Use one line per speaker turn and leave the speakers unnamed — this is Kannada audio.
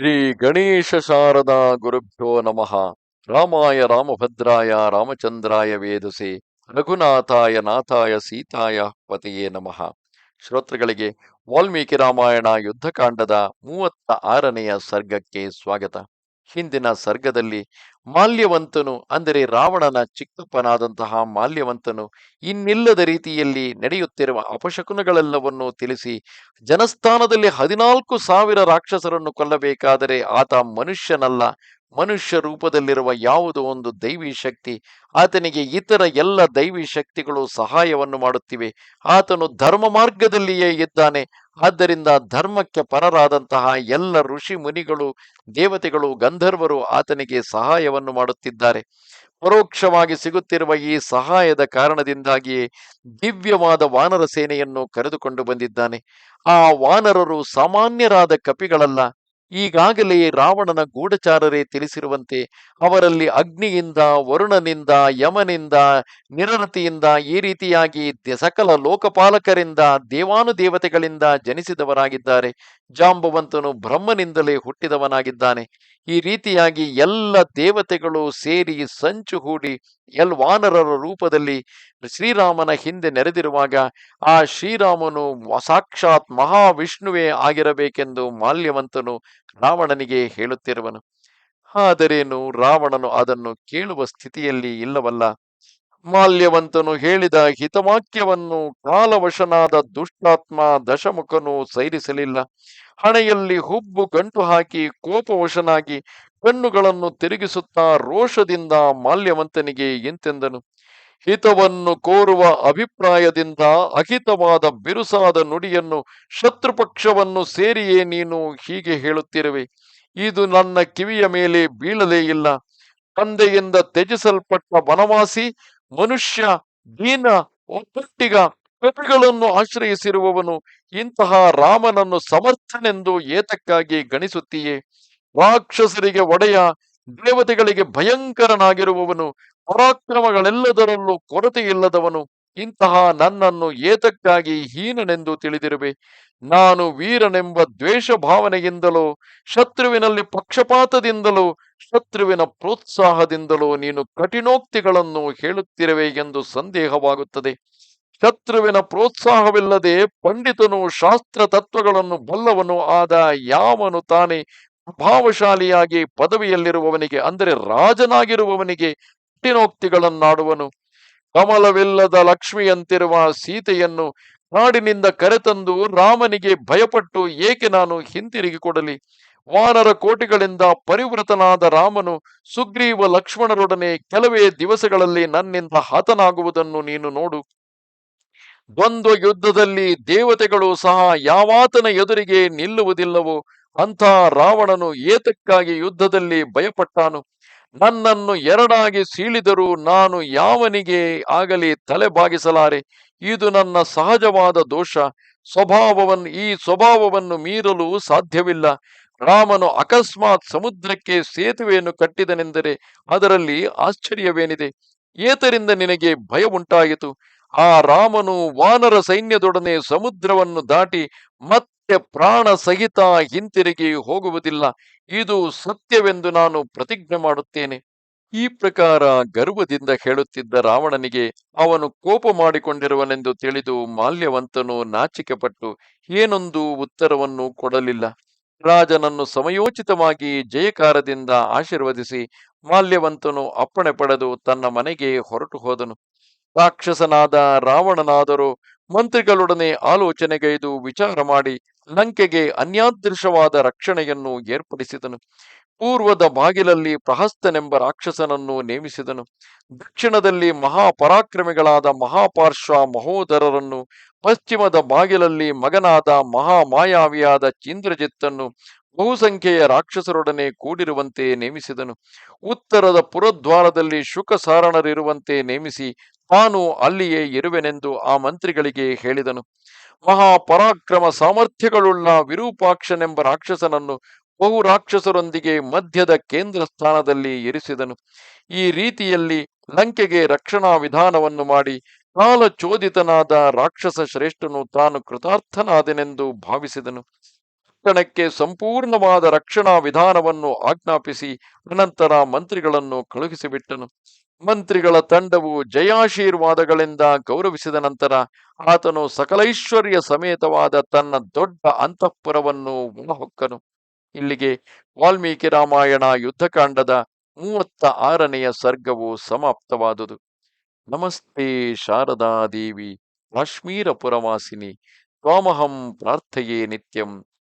ಶ್ರೀ ಗಣೇಶ ಶಾರದಾ ಗುರುಭ್ಯೋ ನಮಃ. ರಾಮಾಯ ರಾಮಭದ್ರಾಯ ರಾಮಚಂದ್ರಾಯ ವೇದಸೆ ರಘುನಾಥಾಯ ನಾಥಾಯ ಸೀತಾಯ ಪತಿಯೇ ನಮಃ. ಶ್ರೋತೃಗಳಿಗೆ ವಾಲ್ಮೀಕಿ ರಾಮಾಯಣ ಯುದ್ಧಕಾಂಡದ ಮೂವತ್ತ ಆರನೆಯ ಸರ್ಗಕ್ಕೆ ಸ್ವಾಗತ. ಹಿಂದಿನ ಸರ್ಗದಲ್ಲಿ ಮಾಲ್ಯವಂತನು, ಅಂದರೆ ರಾವಣನ ಚಿಕ್ಕಪ್ಪನಾದಂತಹ ಮಾಲ್ಯವಂತನು, ಇನ್ನಿಲ್ಲದ ರೀತಿಯಲ್ಲಿ ನಡೆಯುತ್ತಿರುವ ಅಪಶಕುನಗಳೆಲ್ಲವನ್ನೂ ತಿಳಿಸಿ ಜನಸ್ಥಾನದಲ್ಲಿ ಹದಿನಾಲ್ಕು ಸಾವಿರ ರಾಕ್ಷಸರನ್ನು ಕೊಲ್ಲಬೇಕಾದರೆ ಆತ ಮನುಷ್ಯನಲ್ಲ ಮನುಷ್ಯ ರೂಪದಲ್ಲಿರುವ ಯಾವುದೋ ಒಂದು ದೈವಿ ಶಕ್ತಿ, ಆತನಿಗೆ ಇತರ ಎಲ್ಲ ದೈವಿ ಶಕ್ತಿಗಳು ಸಹಾಯವನ್ನು ಮಾಡುತ್ತಿವೆ. ಆತನು ಧರ್ಮ ಮಾರ್ಗದಲ್ಲಿಯೇ ಇದ್ದಾನೆ. ಆದ್ದರಿಂದ ಧರ್ಮಕ್ಕೆ ಪರರಾದಂತಹ ಎಲ್ಲ ಋಷಿ ಮುನಿಗಳು, ದೇವತೆಗಳು, ಗಂಧರ್ವರು ಆತನಿಗೆ ಸಹಾಯವನ್ನು ಮಾಡುತ್ತಿದ್ದಾರೆ. ಪರೋಕ್ಷವಾಗಿ ಸಿಗುತ್ತಿರುವ ಈ ಸಹಾಯದ ಕಾರಣದಿಂದಾಗಿಯೇ ದಿವ್ಯವಾದ ವಾನರ ಸೇನೆಯನ್ನು ಕರೆದುಕೊಂಡು ಬಂದಿದ್ದಾನೆ. ಆ ವಾನರರು ಸಾಮಾನ್ಯರಾದ ಕಪಿಗಳಲ್ಲ. ಈಗಾಗಲೇ ರಾವಣನ ಗೂಢಚಾರರೇ ತಿಳಿಸಿರುವಂತೆ ಅವರಲ್ಲಿ ಅಗ್ನಿಯಿಂದ, ವರುಣನಿಂದ, ಯಮನಿಂದ, ನಿರರತಿಯಿಂದ, ಈ ರೀತಿಯಾಗಿ ಸಕಲ ಲೋಕಪಾಲಕರಿಂದ, ದೇವಾನುದೇವತೆಗಳಿಂದ ಜನಿಸಿದವರಾಗಿದ್ದಾರೆ. ಜಾಂಬವಂತನು ಬ್ರಹ್ಮನಿಂದಲೇ ಹುಟ್ಟಿದವನಾಗಿದ್ದಾನೆ. ಈ ರೀತಿಯಾಗಿ ಎಲ್ಲ ದೇವತೆಗಳು ಸೇರಿ ಸಂಚು ಹೂಡಿ ಎಲ್ ವಾನರರ ರೂಪದಲ್ಲಿ ಶ್ರೀರಾಮನ ಹಿಂದೆ ನೆರೆದಿರುವಾಗ ಆ ಶ್ರೀರಾಮನು ಸಾಕ್ಷಾತ್ ಮಹಾವಿಷ್ಣುವೇ ಆಗಿರಬೇಕೆಂದು ಮಾಲ್ಯವಂತನು ರಾವಣನಿಗೆ ಹೇಳುತ್ತಿರುವನು. ಆದರೇನು ರಾವಣನು ಅದನ್ನು ಕೇಳುವ ಸ್ಥಿತಿಯಲ್ಲಿ ಇಲ್ಲವಲ್ಲ. ಮಾಲ್ಯವಂತನು ಹೇಳಿದ ಹಿತವಾಕ್ಯವನ್ನು ಕಾಲವಶನಾದ ದುಷ್ಟಾತ್ಮ ದಶಮುಖನು ಸೈರಿಸಲಿಲ್ಲ. ಹಣೆಯಲ್ಲಿ ಹುಬ್ಬು ಗಂಟು ಹಾಕಿ ಕೋಪವಶನಾಗಿ ಕಣ್ಣುಗಳನ್ನು ತಿರುಗಿಸುತ್ತಾ ರೋಷದಿಂದ ಮಾಲ್ಯವಂತನಿಗೆ ಎಂತೆಂದನು. ಹಿತವನ್ನು ಕೋರುವ ಅಭಿಪ್ರಾಯದಿಂದ ಅಹಿತವಾದ ಬಿರುಸಾದ ನುಡಿಯನ್ನು ಶತ್ರುಪಕ್ಷವನ್ನು ಸೇರಿಯೇ ನೀನು ಹೀಗೆ ಹೇಳುತ್ತಿರುವೆ. ಇದು ನನ್ನ ಕಿವಿಯ ಮೇಲೆ ಬೀಳಲೇ ಇಲ್ಲ. ತಂದೆಯಿಂದ ತ್ಯಜಿಸಲ್ಪಟ್ಟ ವನವಾಸಿ ಮನುಷ್ಯ, ದೀನ, ಒಬ್ಬಟ್ಟಿಗ ಕಪಿಗಳನ್ನು ಆಶ್ರಯಿಸಿರುವವನು ಇಂತಹ ರಾಮನನ್ನು ಸಮರ್ಥನೆಂದು ಏತಕ್ಕಾಗಿ ಗಣಿಸುತ್ತೀಯೇ? ರಾಕ್ಷಸರಿಗೆ ಒಡೆಯ, ದೇವತೆಗಳಿಗೆ ಭಯಂಕರನಾಗಿರುವವನು, ಪರಾಕ್ರಮಗಳೆಲ್ಲದರಲ್ಲೂ ಕೊರತೆ ಇಲ್ಲದವನು ಇಂತಹ ನನ್ನನ್ನು ಏತಕ್ಕಾಗಿ ಹೀನನೆಂದು ತಿಳಿದಿರುವೆ? ನಾನು ವೀರನೆಂಬ ದ್ವೇಷ ಭಾವನೆಯಿಂದಲೋ ಶತ್ರುವಿನಲ್ಲಿ ಪಕ್ಷಪಾತದಿಂದಲೋ, ಶತ್ರುವಿನ ಪ್ರೋತ್ಸಾಹದಿಂದಲೋ ನೀನು ಕಠಿಣೋಕ್ತಿಗಳನ್ನು ಹೇಳುತ್ತಿರುವೆ ಎಂದು ಸಂದೇಹವಾಗುತ್ತದೆ. ಶತ್ರುವಿನ ಪ್ರೋತ್ಸಾಹವಿಲ್ಲದೆ ಪಂಡಿತನು ಶಾಸ್ತ್ರ ತತ್ವಗಳನ್ನು ಬಲ್ಲವನು ಆದ ಯಾವನು ತಾನೇ ಪ್ರಭಾವಶಾಲಿಯಾಗಿ ಪದವಿಯಲ್ಲಿರುವವನಿಗೆ, ಅಂದರೆ ರಾಜನಾಗಿರುವವನಿಗೆ ಕಠಿಣೋಕ್ತಿಗಳನ್ನಾಡುವನು. ಕಮಲವಿಲ್ಲದ ಲಕ್ಷ್ಮಿಯಂತಿರುವ ಸೀತೆಯನ್ನು ಕಾಡಿನಿಂದ ಕರೆತಂದು ರಾಮನಿಗೆ ಭಯಪಟ್ಟು ಏಕೆ ನಾನು ಹಿಂತಿರುಗಿ ಕೊಡಲಿ? ವಾನರ ಕೋಟಿಗಳಿಂದ ಪರಿವೃತನಾದ ರಾಮನು ಸುಗ್ರೀವ ಲಕ್ಷ್ಮಣರೊಡನೆ ಕೆಲವೇ ದಿವಸಗಳಲ್ಲಿ ನನ್ನಿಂದ ಹತನಾಗುವುದನ್ನು ನೀನು ನೋಡು. ದ್ವಂದ್ವ ಯುದ್ಧದಲ್ಲಿ ದೇವತೆಗಳು ಸಹ ಯಾವಾತನ ಎದುರಿಗೆ ನಿಲ್ಲುವುದಿಲ್ಲವೋ ಅಂಥ ರಾವಣನು ಏತಕ್ಕಾಗಿ ಯುದ್ಧದಲ್ಲಿ ಭಯಪಟ್ಟಾನು? ನನ್ನನ್ನು ಎರಡಾಗಿ ಸೀಳಿದರೂ ನಾನು ಯಾವನಿಗೆ ಆಗಲಿ ತಲೆ ಬಾಗಿಸಲಾರೆ? ಇದು ನನ್ನ ಸಹಜವಾದ ದೋಷ. ಸ್ವಭಾವವನ್ನು ಈ ಸ್ವಭಾವವನ್ನು ಮೀರಲು ಸಾಧ್ಯವಿಲ್ಲ. ರಾಮನು ಅಕಸ್ಮಾತ್ ಸಮುದ್ರಕ್ಕೆ ಸೇತುವೆಯನ್ನು ಕಟ್ಟಿದನೆಂದರೆ ಅದರಲ್ಲಿ ಆಶ್ಚರ್ಯವೇನಿದೆ? ಏತರಿಂದ ನಿನಗೆ ಭಯ ಉಂಟಾಯಿತು? ಆ ರಾಮನು ವಾನರ ಸೈನ್ಯದೊಡನೆ ಸಮುದ್ರವನ್ನು ದಾಟಿ ಮತ್ತೆ ಪ್ರಾಣ ಸಹಿತ ಹಿಂತಿರುಗಿ ಹೋಗುವುದಿಲ್ಲ. ಇದು ಸತ್ಯವೆಂದು ನಾನು ಪ್ರತಿಜ್ಞೆ ಮಾಡುತ್ತೇನೆ. ಈ ಪ್ರಕಾರ ಗರ್ವದಿಂದ ಹೇಳುತ್ತಿದ್ದ ರಾವಣನಿಗೆ ಅವನು ಕೋಪ ಮಾಡಿಕೊಂಡಿರುವನೆಂದು ತಿಳಿದು ಮಾಲ್ಯವಂತನು ನಾಚಿಕೆಪಟ್ಟು ಏನೊಂದು ಉತ್ತರವನ್ನು ಕೊಡಲಿಲ್ಲ. ರಾಜನನ್ನು ಸಮಯೋಚಿತವಾಗಿ ಜಯಕಾರದಿಂದ ಆಶೀರ್ವದಿಸಿ ಮಾಲ್ಯವಂತನು ಅಪ್ಪಣೆ ಪಡೆದು ತನ್ನ ಮನೆಗೆ ಹೊರಟು ಹೋದನು. ರಾಕ್ಷಸನಾದ ರಾವಣನಾದರೂ ಮಂತ್ರಿಗಳೊಡನೆ ಆಲೋಚನೆಗೈದು ವಿಚಾರ ಮಾಡಿ ಲಂಕೆಗೆ ಅನ್ಯಾದೃಶವಾದ ರಕ್ಷಣೆಯನ್ನು ಏರ್ಪಡಿಸಿದನು. ಪೂರ್ವದ ಬಾಗಿಲಲ್ಲಿ ಪ್ರಹಸ್ತನೆಂಬ ರಾಕ್ಷಸನನ್ನು ನೇಮಿಸಿದನು. ದಕ್ಷಿಣದಲ್ಲಿ ಮಹಾಪರಾಕ್ರಮಿಗಳಾದ ಮಹಾಪಾರ್ಶ್ವ ಮಹೋದರರನ್ನು, ಪಶ್ಚಿಮದ ಬಾಗಿಲಲ್ಲಿ ಮಗನಾದ ಮಹಾಮಾಯಾವಿಯಾದ ಚಂದ್ರಜಿತ್ತನ್ನು ಬಹುಸಂಖ್ಯೆಯ ರಾಕ್ಷಸರೊಡನೆ ಕೂಡಿರುವಂತೆ ನೇಮಿಸಿದನು. ಉತ್ತರದ ಪುರದ್ವಾರದಲ್ಲಿ ಶುಕಸಾರಣರಿರುವಂತೆ ನೇಮಿಸಿ ತಾನು ಅಲ್ಲಿಯೇ ಇರುವೆನೆಂದು ಆ ಮಂತ್ರಿಗಳಿಗೆ ಹೇಳಿದನು. ಮಹಾಪರಾಕ್ರಮ ಸಾಮರ್ಥ್ಯಗಳುಳ್ಳ ವಿರೂಪಾಕ್ಷನೆಂಬ ರಾಕ್ಷಸನನ್ನು ಬಹು ರಾಕ್ಷಸರೊಂದಿಗೆ ಮಧ್ಯದ ಕೇಂದ್ರ ಸ್ಥಾನದಲ್ಲಿ ಇರಿಸಿದನು. ಈ ರೀತಿಯಲ್ಲಿ ಲಂಕೆಗೆ ರಕ್ಷಣಾ ವಿಧಾನವನ್ನು ಮಾಡಿ ಕಾಲಚೋದಿತನಾದ ರಾಕ್ಷಸ ಶ್ರೇಷ್ಠನು ತಾನು ಕೃತಾರ್ಥನಾದೆನೆಂದು ಭಾವಿಸಿದನು. ತಕ್ಷಣಕ್ಕೆ ಸಂಪೂರ್ಣವಾದ ರಕ್ಷಣಾ ವಿಧಾನವನ್ನು ಆಜ್ಞಾಪಿಸಿ ಅನಂತರ ಮಂತ್ರಿಗಳನ್ನು ಕಳುಹಿಸಿಬಿಟ್ಟನು. ಮಂತ್ರಿಗಳ ತಂಡವು ಜಯಾಶೀರ್ವಾದಗಳಿಂದ ಗೌರವಿಸಿದ ನಂತರ ಆತನು ಸಕಲೈಶ್ವರ್ಯ ಸಮೇತವಾದ ತನ್ನ ದೊಡ್ಡ ಅಂತಃಪುರವನ್ನು ಒಳಹೊಕ್ಕನು. ಇಲ್ಲಿಗೆ ವಾಲ್ಮೀಕಿ ರಾಮಾಯಣ ಯುದ್ಧಕಾಂಡದ ಮೂವತ್ತ ಆರನೆಯ ಸರ್ಗವು ಸಮಾಪ್ತವಾದುದು. ನಮಸ್ತೆ ಶಾರದಾ ದೇವಿ, ಕಾಶ್ಮೀರ ಪುರವಾಸಿನಿ, ತ್ವಾಮಹಂ ಪ್ರಾರ್ಥೆಯೇ ನಿತ್ಯಂ.